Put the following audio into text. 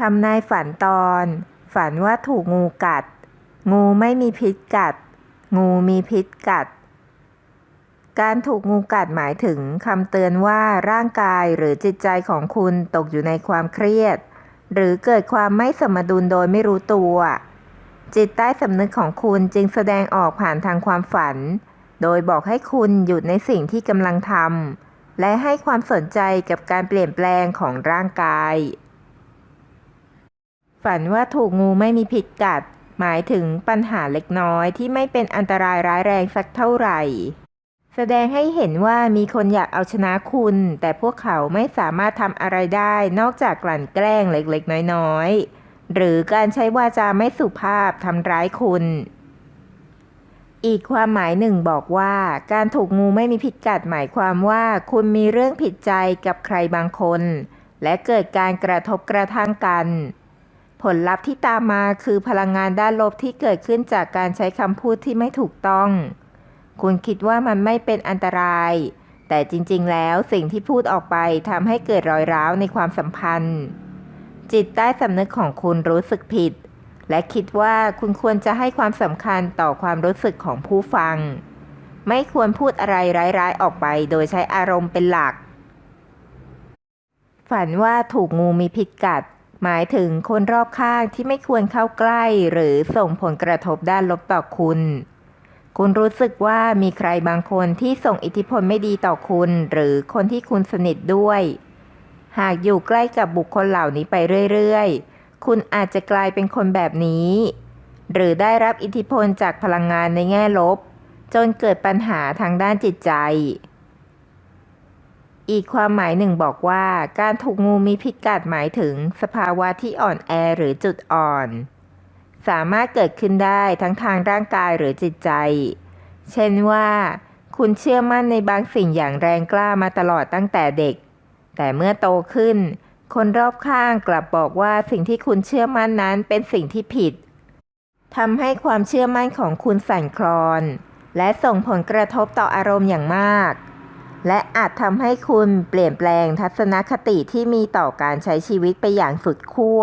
ทำนายฝันตอน ฝันว่าถูกงูกัด งูไม่มีพิษกัด งูมีพิษกัด การถูกงูกัดหมายถึงคำเตือนว่าร่างกายหรือจิตใจของคุณตกอยู่ในความเครียด หรือเกิดความไม่สมดุลโดยไม่รู้ตัว จิตใต้สำนึกของคุณจึงแสดงออกผ่านทางความฝัน โดยบอกให้คุณหยุดในสิ่งที่กำลังทำและให้ความสนใจกับการเปลี่ยนแปลงของร่างกาย ฝันว่าถูกงูไม่มีพิษกัด หมายถึงปัญหาเล็กน้อยที่ไม่เป็นอันตรายร้ายแรงสักเท่าไหร่ แสดงให้เห็นว่ามีคนอยากเอาชนะคุณ แต่พวกเขาไม่สามารถทำอะไรได้นอกจากกลั่นแกล้งเล็กๆ น้อยๆ หรือการใช้วาจาไม่สุภาพทำร้ายคุณ อีกความหมายหนึ่งบอกว่า การถูกงูไม่มีพิษกัดหมายความว่าคุณมีเรื่องผิดใจกับใครบางคน และเกิดการกระทบกระทั่งกัน ผลลัพธ์ที่ตามมาคือพลังงานด้านลบที่เกิดขึ้นจากการใช้คำพูดที่ไม่ถูกต้อง คุณคิดว่ามันไม่เป็นอันตราย แต่จริงๆ แล้วสิ่งที่พูดออกไปทำให้เกิดรอยร้าวในความสัมพันธ์ จิตใต้สำนึกของคุณรู้สึกผิด และคิดว่าคุณควรจะให้ความสำคัญต่อความรู้สึกของผู้ฟัง ไม่ควรพูดอะไรร้ายๆ ออกไป โดยใช้อารมณ์เป็นหลัก ฝันว่าถูกงูมีพิษกัด หมายถึงคนรอบข้างที่ไม่ควรเข้าใกล้หรือส่งผลกระทบด้านลบต่อคุณ คุณรู้สึกว่ามีใครบางคนที่ส่งอิทธิพลไม่ดีต่อคุณ หรือคนที่คุณสนิทด้วย หากอยู่ใกล้กับบุคคลเหล่านี้ไปเรื่อยๆ คุณอาจจะกลายเป็นคนแบบนี้ หรือได้รับอิทธิพลจากพลังงานในแง่ลบ จนเกิดปัญหาทางด้านจิตใจ อีกความหมายหนึ่งบอกว่า การถูกงูมีพิษกัดหมายถึงสภาวะที่อ่อนแอหรือจุดอ่อน สามารถเกิดขึ้นได้ทั้งทางร่างกายหรือจิตใจ เช่นว่า คุณเชื่อมั่นในบางสิ่งอย่างแรงกล้ามาตลอดตั้งแต่เด็ก แต่เมื่อโตขึ้น คนรอบข้างกลับบอกว่าสิ่งที่คุณเชื่อมั่นนั้นเป็นสิ่งที่ผิดทำให้ความเชื่อมั่นของคุณสั่นคลอน และส่งผลกระทบต่ออารมณ์อย่างมาก และอาจทำให้คุณเปลี่ยนแปลงทัศนคติที่มีต่อการใช้ชีวิตไปอย่างสุดขั้ว